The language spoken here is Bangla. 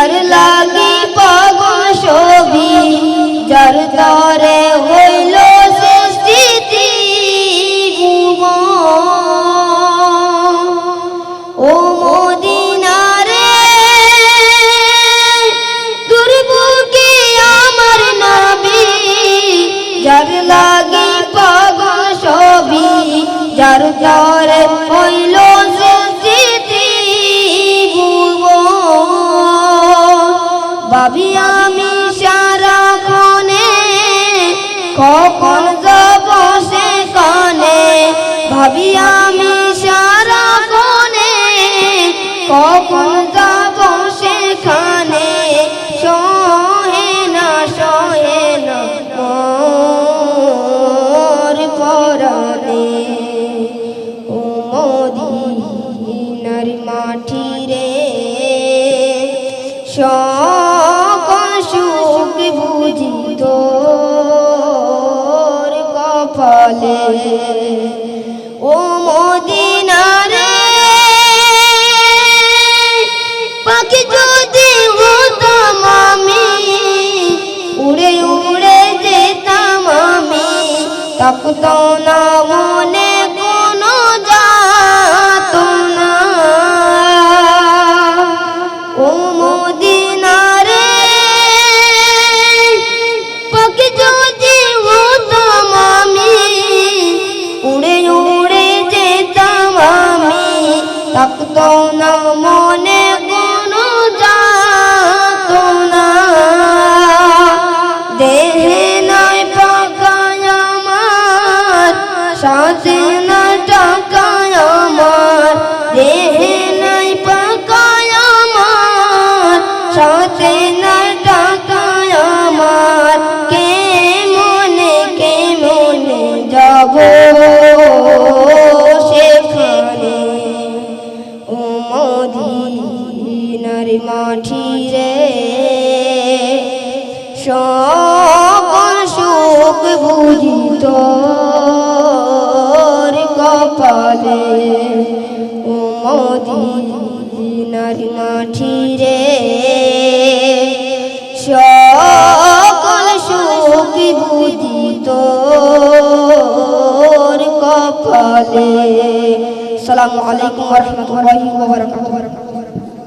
যার লাগি পাগ ছবি যার তরে হইল সৃষ্টি ও মদিনারে তোর আমার নবী, যার লাগি পাগ ছবি যার তরে কখন যাব সেখানে? ভাবি আমি সারা ক্ষণে কখন যাব সেখানে? সহে না সহে না, মোর পরাণে। ও মদিনার মাটি রে সুখ বুঝি তোর কপালে ও মদিনারে পাখি যদি হতাম আমি উড়ে উড়ে যেতাম আমি তখতো না মনে আমার সাথে না টাকায় আমার, দেহে নাই পাকায় আমার। সাথে না টাকায় আমার, কে মনে কে মনে যাব সেখানে? ও মদিনার মাটি রে সকল সুখ বুঝি তোর কপালে ও মদিনার মাটি রে সকল সুখ বুঝি তোর কপালে। সালামু আলাইকুম ওয়া ওয়া